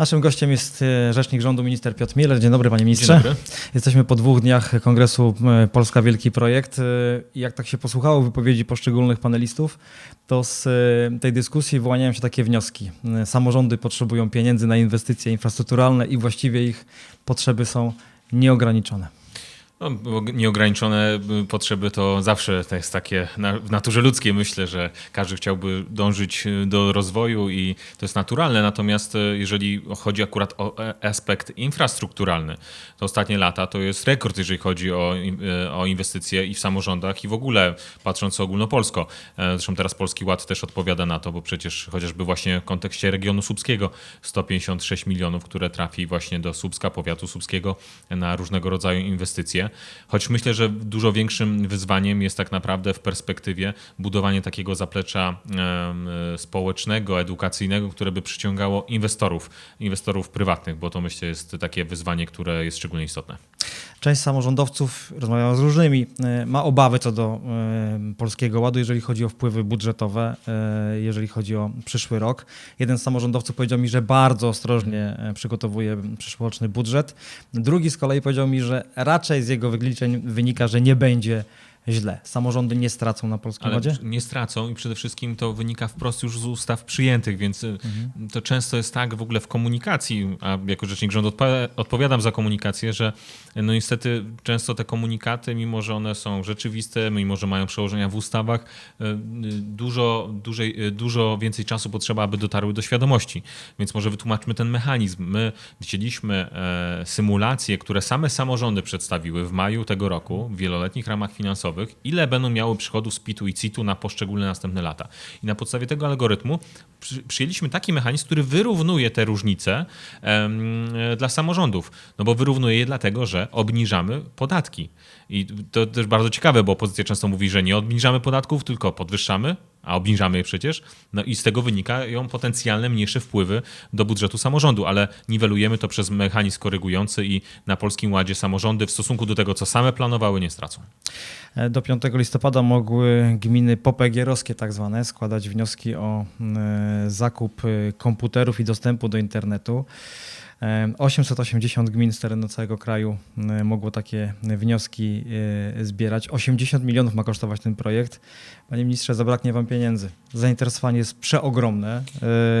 Naszym gościem jest e, rzecznik rządu minister Piotr Mieler. Dzień dobry panie ministrze. Dzień dobry. Jesteśmy po dwóch dniach kongresu Polska Wielki Projekt e, i jak tak się posłuchało wypowiedzi poszczególnych panelistów, to z e, tej dyskusji wyłaniają się takie wnioski. Samorządy potrzebują pieniędzy na inwestycje infrastrukturalne i właściwie ich potrzeby są nieograniczone. No, nieograniczone y, potrzeby to zawsze to jest takie w naturze ludzkiej. Myślę, że każdy chciałby dążyć y, do rozwoju i to jest naturalne. Natomiast y, jeżeli chodzi akurat o e, aspekt infrastrukturalny, to ostatnie lata to jest rekord, jeżeli chodzi o, o inwestycje i w samorządach i w ogóle patrząc ogólnopolsko. E, Zresztą teraz Polski Ład też odpowiada na to, bo przecież chociażby właśnie w kontekście regionu słupskiego 156 milionów, które trafi właśnie do Słupska, powiatu słupskiego na różnego rodzaju inwestycje. Choć myślę, że dużo większym wyzwaniem jest tak naprawdę w perspektywie budowanie takiego zaplecza społecznego, edukacyjnego, które by przyciągało inwestorów, inwestorów prywatnych, bo to myślę jest takie wyzwanie, które jest szczególnie istotne. Część samorządowców, rozmawiałem z różnymi, e, ma obawy co do e, Polskiego Ładu, jeżeli chodzi o wpływy budżetowe, e, jeżeli chodzi o przyszły rok. Jeden z samorządowców powiedział mi, że bardzo ostrożnie przygotowuje przyszłoroczny budżet. Drugi z kolei powiedział mi, że raczej z jego wyliczeń wynika, że nie będzie źle. Samorządy nie stracą na Polskim Ale Ładzie? nie stracą i przede wszystkim to wynika wprost już z ustaw przyjętych, więc y, to często jest tak w ogóle w komunikacji, a jako rzecznik rządu odpowiadam za komunikację, że y, no niestety często te komunikaty, mimo że one są rzeczywiste, mimo że mają przełożenia w ustawach, y, dużo, dłużej, y, dużo więcej czasu potrzeba, aby dotarły do świadomości. Więc może wytłumaczmy ten mechanizm. My chcieliśmy e, symulacje, które same samorządy przedstawiły w maju tego roku w wieloletnich ramach finansowych, ile będą miały przychodów z PIT-u i CIT-u na poszczególne następne lata. I na podstawie tego algorytmu przy, przyjęliśmy taki mechanizm, który wyrównuje te różnice e, dla samorządów. No bo wyrównuje je dlatego, że obniżamy podatki. I to też bardzo ciekawe, bo opozycja często mówi, że nie obniżamy podatków, tylko podwyższamy, a obniżamy je przecież. No i z tego wynikają potencjalne mniejsze wpływy do budżetu samorządu, ale niwelujemy to przez mechanizm korygujący i na Polskim Ładzie samorządy w stosunku do tego, co same planowały, nie stracą. E, Do 5 listopada mogły gminy popegierowskie tak zwane składać wnioski o e, zakup e, komputerów i dostępu do internetu. E, 880 gmin z terenu całego kraju e, mogło takie wnioski e, zbierać. 80 milionów ma kosztować ten projekt. Panie ministrze, zabraknie wam pieniędzy. Zainteresowanie jest przeogromne.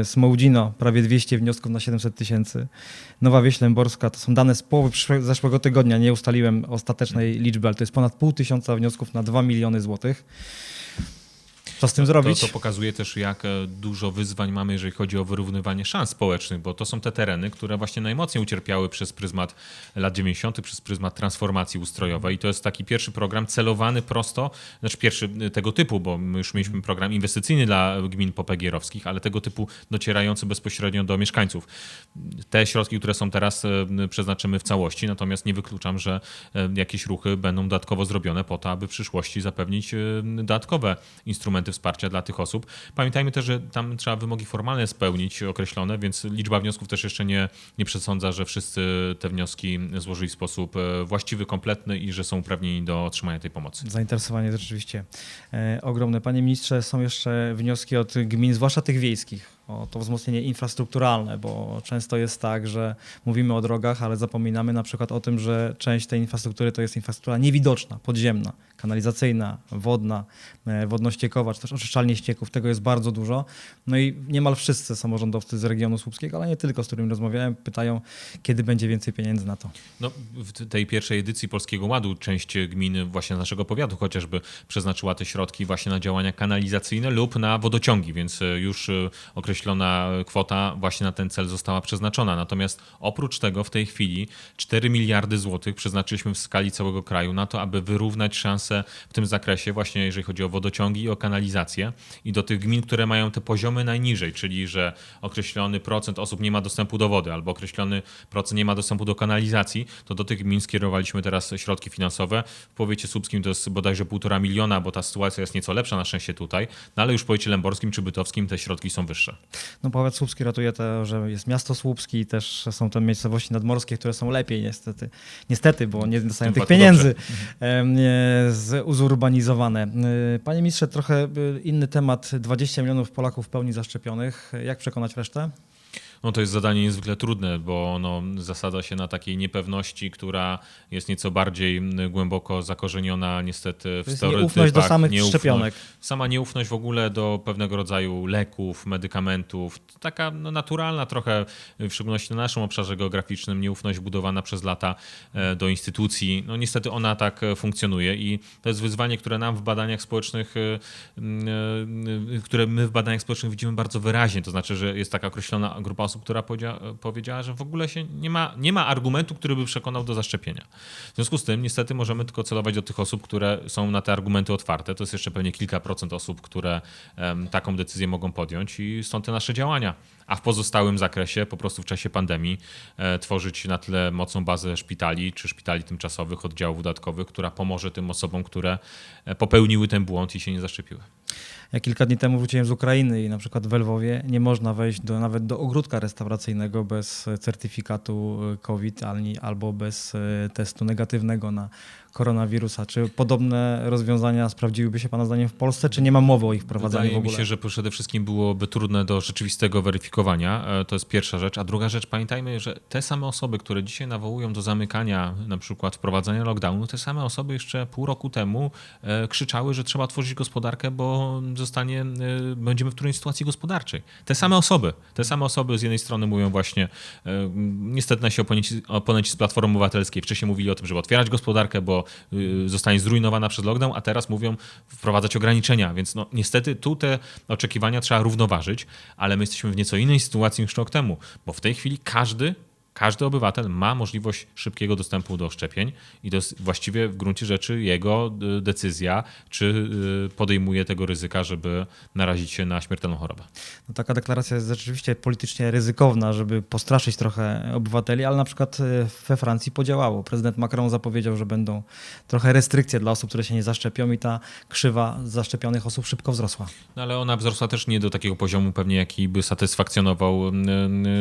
E, Smołdzino prawie 200 wniosków na 700 tysięcy. Nowa Wieś Lęborska to są dane z połowy zeszłego tygodnia. Nie ustaliłem ostatecznej liczby, ale to jest ponad pół tysiąca wniosków na 2 miliony złotych. Co z tym zrobić? To, to pokazuje też, jak e, dużo wyzwań mamy, jeżeli chodzi o wyrównywanie szans społecznych, bo to są te tereny, które właśnie najmocniej ucierpiały przez pryzmat lat 90., przez pryzmat transformacji ustrojowej. I to jest taki pierwszy program celowany prosto, znaczy pierwszy e, tego typu, bo my już mieliśmy program inwestycyjny dla gmin popegierowskich, ale tego typu docierający bezpośrednio do mieszkańców. Te środki, które są teraz, e, przeznaczymy w całości, natomiast nie wykluczam, że jakieś ruchy będą dodatkowo zrobione po to, aby w przyszłości zapewnić dodatkowe instrumenty wsparcia dla tych osób. Pamiętajmy też, że tam trzeba wymogi formalne spełnić określone, więc liczba wniosków też jeszcze nie, nie przesądza, że wszyscy te wnioski złożyli w sposób e, właściwy, kompletny i że są uprawnieni do otrzymania tej pomocy. Zainteresowanie jest rzeczywiście e, ogromne. Panie ministrze, są jeszcze wnioski od gmin, zwłaszcza tych wiejskich, o to wzmocnienie infrastrukturalne, bo często jest tak, że mówimy o drogach, ale zapominamy na przykład o tym, że część tej infrastruktury to jest infrastruktura niewidoczna, podziemna, kanalizacyjna, wodna, e, wodno-ściekowa, czy też oczyszczalnie ścieków. Tego jest bardzo dużo. No i niemal wszyscy samorządowcy z regionu słupskiego, ale nie tylko, z którymi rozmawiałem, pytają, kiedy będzie więcej pieniędzy na to. No, w tej pierwszej edycji Polskiego Ładu część gminy właśnie z naszego powiatu chociażby przeznaczyła te środki właśnie na działania kanalizacyjne lub na wodociągi, więc e, już e, określona kwota właśnie na ten cel została przeznaczona. Natomiast oprócz tego w tej chwili 4 miliardy złotych przeznaczyliśmy w skali całego kraju na to, aby wyrównać szanse w tym zakresie właśnie jeżeli chodzi o wodociągi i o kanalizację i do tych gmin, które mają te poziomy najniżej, czyli że określony procent osób nie ma dostępu do wody albo określony procent nie ma dostępu do kanalizacji, to do tych gmin skierowaliśmy teraz środki finansowe. W powiecie słupskim to jest bodajże półtora miliona, bo ta sytuacja jest nieco lepsza na szczęście tutaj, no ale już w powiecie lęborskim czy bytowskim te środki są wyższe. No powiat słupski ratuje to, że jest miasto słupski i też są te miejscowości nadmorskie, które są lepiej niestety. Niestety, bo nie dostają tym tych pieniędzy nie, z- uzurbanizowane. Y, Panie ministrze, trochę y, inny temat. 20 milionów Polaków w pełni zaszczepionych. Jak przekonać resztę? No to jest zadanie niezwykle trudne, bo ono zasada się na takiej niepewności, która jest nieco bardziej głęboko zakorzeniona niestety w stereotypach. nieufność do samych nieufność- szczepionek. Sama nieufność w ogóle do pewnego rodzaju leków, medykamentów. Taka no, naturalna trochę, w szczególności na naszym obszarze geograficznym, nieufność budowana przez lata e, do instytucji. No niestety ona tak e, funkcjonuje i to jest wyzwanie, które nam w badaniach społecznych, e, które my w badaniach społecznych widzimy bardzo wyraźnie. To znaczy, że jest taka określona grupa osób, która powiedzia- powiedziała, że w ogóle się nie ma, nie ma argumentu, który by przekonał do zaszczepienia. W związku z tym niestety możemy tylko celować do tych osób, które są na te argumenty otwarte. To jest jeszcze pewnie kilka procent osób, które em, taką decyzję mogą podjąć i stąd te nasze działania. A w pozostałym zakresie, po prostu w czasie pandemii, e, tworzyć na tyle mocną bazę szpitali czy szpitali tymczasowych, oddziałów dodatkowych, która pomoże tym osobom, które e, popełniły ten błąd i się nie zaszczepiły. Ja kilka dni temu wróciłem z Ukrainy i na przykład w Lwowie nie można wejść do, nawet do ogródka restauracyjnego bez certyfikatu e, COVID ani, albo bez e, testu negatywnego na koronawirusa. Czy podobne rozwiązania sprawdziłyby się Pana zdaniem w Polsce, czy nie ma mowy o ich wprowadzaniu Wydaje w ogóle? mi się, że przede wszystkim byłoby trudne do rzeczywistego weryfikowania. E, To jest pierwsza rzecz. A druga rzecz, pamiętajmy, że te same osoby, które dzisiaj nawołują do zamykania, na przykład wprowadzania lockdownu, te same osoby jeszcze pół roku temu e, krzyczały, że trzeba tworzyć gospodarkę, bo zostanie, e, będziemy w którejś sytuacji gospodarczej. Te same osoby, te same osoby z jednej strony mówią właśnie, e, niestety nasi oponenci, oponenci z Platformy Obywatelskiej wcześniej mówili o tym, żeby otwierać gospodarkę, bo y, zostanie zrujnowana przez lockdown, a teraz mówią wprowadzać ograniczenia, więc no, niestety tu te oczekiwania trzeba równoważyć, ale my jesteśmy w nieco innej sytuacji niż rok temu, bo w tej chwili każdy każdy obywatel ma możliwość szybkiego dostępu do szczepień i to jest właściwie w gruncie rzeczy jego y, decyzja, czy y, podejmuje tego ryzyka, żeby narazić się na śmiertelną chorobę. No, taka deklaracja jest rzeczywiście politycznie ryzykowna, żeby postraszyć trochę obywateli, ale na przykład e, we Francji podziałało. Prezydent Macron zapowiedział, że będą trochę restrykcje dla osób, które się nie zaszczepią i ta krzywa zaszczepionych osób szybko wzrosła. No ale ona wzrosła też nie do takiego poziomu pewnie, jaki by satysfakcjonował y,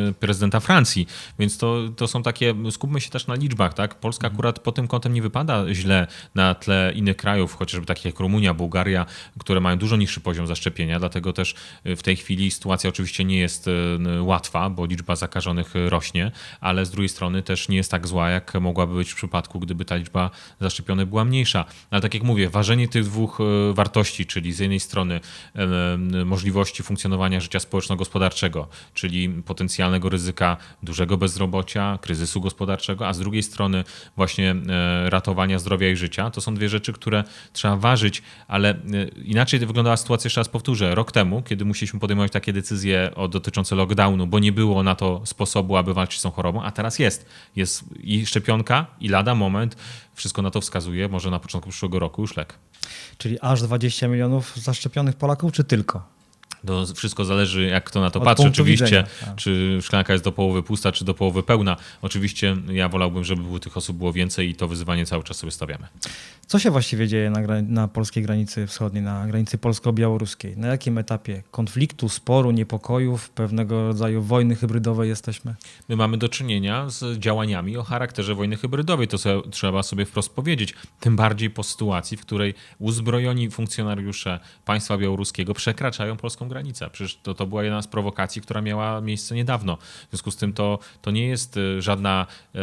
y, prezydenta Francji. Więc to, to są takie, skupmy się też na liczbach, tak? Polska akurat pod tym kątem nie wypada źle na tle innych krajów, chociażby takich jak Rumunia, Bułgaria, które mają dużo niższy poziom zaszczepienia, dlatego też y, w tej chwili sytuacja oczywiście nie jest y, łatwa, bo liczba zakażonych y, rośnie, ale z drugiej strony też nie jest tak zła, jak mogłaby być w przypadku, gdyby ta liczba zaszczepionych była mniejsza. Ale tak jak mówię, ważenie tych dwóch wartości, czyli z jednej strony możliwości funkcjonowania życia społeczno-gospodarczego, czyli potencjalnego ryzyka dużego bezrobocia, kryzysu gospodarczego, a z drugiej strony właśnie e, ratowania zdrowia i życia. To są dwie rzeczy, które trzeba ważyć, ale e, inaczej wyglądała sytuacja, jeszcze raz powtórzę, rok temu, kiedy musieliśmy podejmować takie decyzje dotyczące lockdownu, bo nie było na to sposobu, aby walczyć z tą chorobą, a teraz jest. Jest i szczepionka, i lada moment, wszystko na to wskazuje, może na początku przyszłego roku już lek. Czyli aż 20 milionów zaszczepionych Polaków, czy tylko? To wszystko zależy, jak kto na to Od patrzy. Oczywiście, widzenia, tak. czy szklanka jest do połowy pusta, czy do połowy pełna. Oczywiście ja wolałbym, żeby było tych osób było więcej i to wyzwanie cały czas sobie stawiamy. Co się właściwie dzieje na, na polskiej granicy wschodniej, na granicy polsko-białoruskiej? Na jakim etapie konfliktu, sporu, niepokojów, pewnego rodzaju wojny hybrydowej jesteśmy? My mamy do czynienia z działaniami o charakterze wojny hybrydowej. To sobie, trzeba sobie wprost powiedzieć. Tym bardziej po sytuacji, w której uzbrojoni funkcjonariusze państwa białoruskiego przekraczają polską granicę. Przecież to, to była jedna z prowokacji, która miała miejsce niedawno. W związku z tym to, to nie jest y, żadna, e,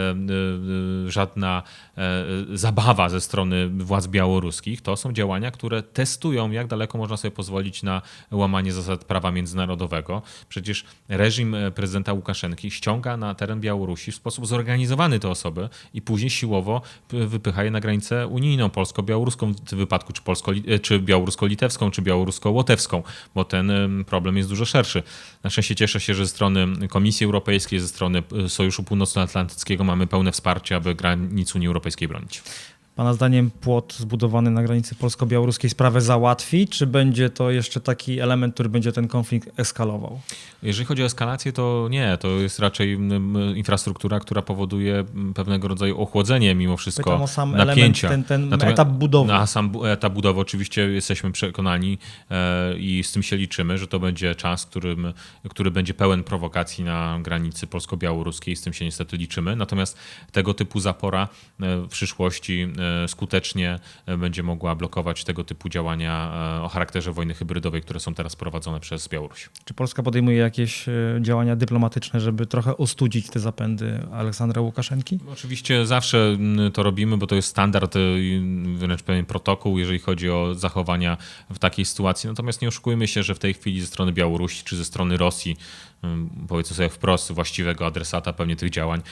y, żadna e, zabawa ze strony władz białoruskich. To są działania, które testują, jak daleko można sobie pozwolić na łamanie zasad prawa międzynarodowego. Przecież reżim e, prezydenta Łukaszenki ściąga na teren Białorusi w sposób zorganizowany te osoby i później siłowo wypycha je na granicę unijną, polsko-białoruską w tym wypadku, czy, polsko, czy białorusko-litewską, czy białorusko-łotewską, bo ten problem jest dużo szerszy. Na szczęście cieszę się, że ze strony Komisji Europejskiej, ze strony e, Sojuszu Północnoatlantyckiego mamy pełne wsparcie, aby granic Unii Europejskiej bronić. Pana zdaniem płot zbudowany na granicy polsko-białoruskiej sprawę załatwi, czy będzie to jeszcze taki element, który będzie ten konflikt eskalował? Jeżeli chodzi o eskalację, to nie. To jest raczej mm, infrastruktura, która powoduje mm, pewnego rodzaju ochłodzenie mimo wszystko Pytam o sam napięcia. element, ten, ten Natomiast- etap budowy. Na sam etap budowy oczywiście jesteśmy przekonani e, i z tym się liczymy, że to będzie czas, którym, który będzie pełen prowokacji na granicy polsko-białoruskiej. Z tym się niestety liczymy. Natomiast tego typu zapora e, w przyszłości e, skutecznie e, będzie mogła blokować tego typu działania e, o charakterze wojny hybrydowej, które są teraz prowadzone przez Białoruś. Czy Polska podejmuje jakieś e, działania dyplomatyczne, żeby trochę ostudzić te zapędy Aleksandra Łukaszenki? Oczywiście zawsze mm, to robimy, bo to jest standard, wręcz pewien protokół, jeżeli chodzi o zachowania w takiej sytuacji. Natomiast nie oszukujmy się, że w tej chwili ze strony Białorusi czy ze strony Rosji, powiedzmy sobie wprost, właściwego adresata pewnie tych działań,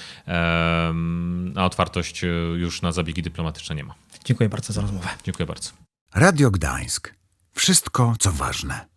a otwartość y, już na zabiegi dyplomatyczne nie ma. Dziękuję bardzo za rozmowę. Dziękuję bardzo. Radio Gdańsk. Wszystko, co ważne.